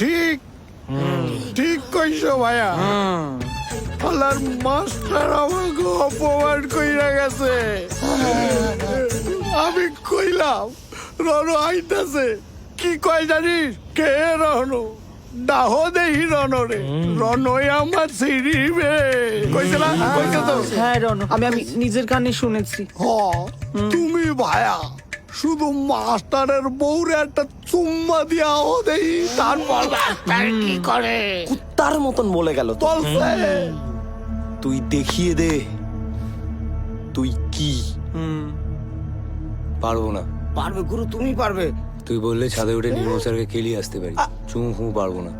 ঠিক। ঠিক কইছো ভাইয়া। আল্লাহর মাস্টার আমাকে অপমান কইরা গেছে। আমি কইলাম রনো আইতাছে। কি কয় জানিস? কে রনো? দাহ দেহি রনরে। রনই আমার সিঁড়িবে কইছে না? তো? হ্যাঁ রন। আমি আমি নিজের কানে শুনেছি। হ তুমি ভায়া শুধু মাস্টারের বউরে একটা চুম্মা দিয়া ও দেই তারপর মাস্টার কি করে? কুত্তার মতন বলে গেল তুই দেখিয়ে দে তুই কি? পারব না। পারবে গুরু তুমি পারবে। তুই বললে ছাদে উঠে নির্মল স্যারকে কেলিয়ে আসতে পারি। চুমু ফুমু পারব না।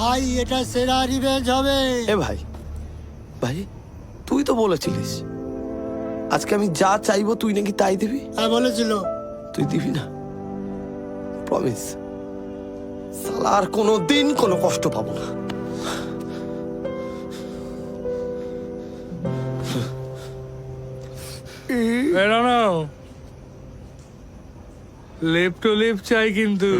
ভাই এটা সেরা রিভেঞ্জ হবে। এ ভাই। ভাই? তুই তো বলেছিলিস। আজকে আমি যা চাইব তুই নাকি তাই দিবি? হ্যাঁ বলেছিল। তুই দিবি না। প্রমিস সালা আর কোনো দিন কোনো কষ্ট পাবো না। লেপ টু লেপ চাই কিন্তু।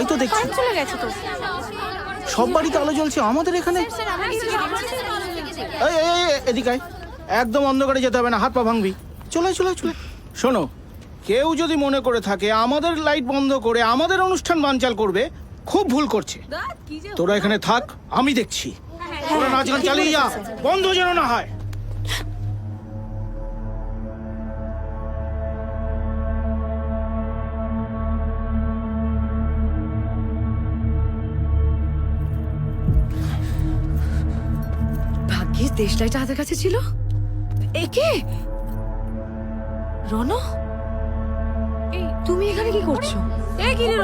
তাই তো দেখছি। চলে গেছে তো। সব বাড়িতে আলো জ্বলছে আমাদের এখানে? এই, এদিকে একদম অন্ধকারে যেতে হবে না হাত পা ভাঙবি। চলে চলে চলে। শোনো কেউ যদি মনে করে থাকে আমাদের লাইট বন্ধ করে আমাদের অনুষ্ঠান বানচাল করবে খুব ভুল করছে। তোরা এখানে থাক আমি দেখছি। তোরা নাচ গান চালিয়ে যা বন্ধ যেন না হয়। দেশটাইটা হাতের কাছে ছিল? একে রন? তুমি এখানে কি করছ? এ কি রে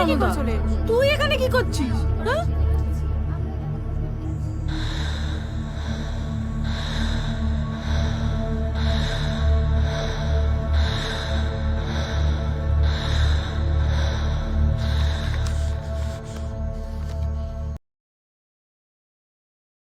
তুই এখানে কি করছিস? হ্যাঁ?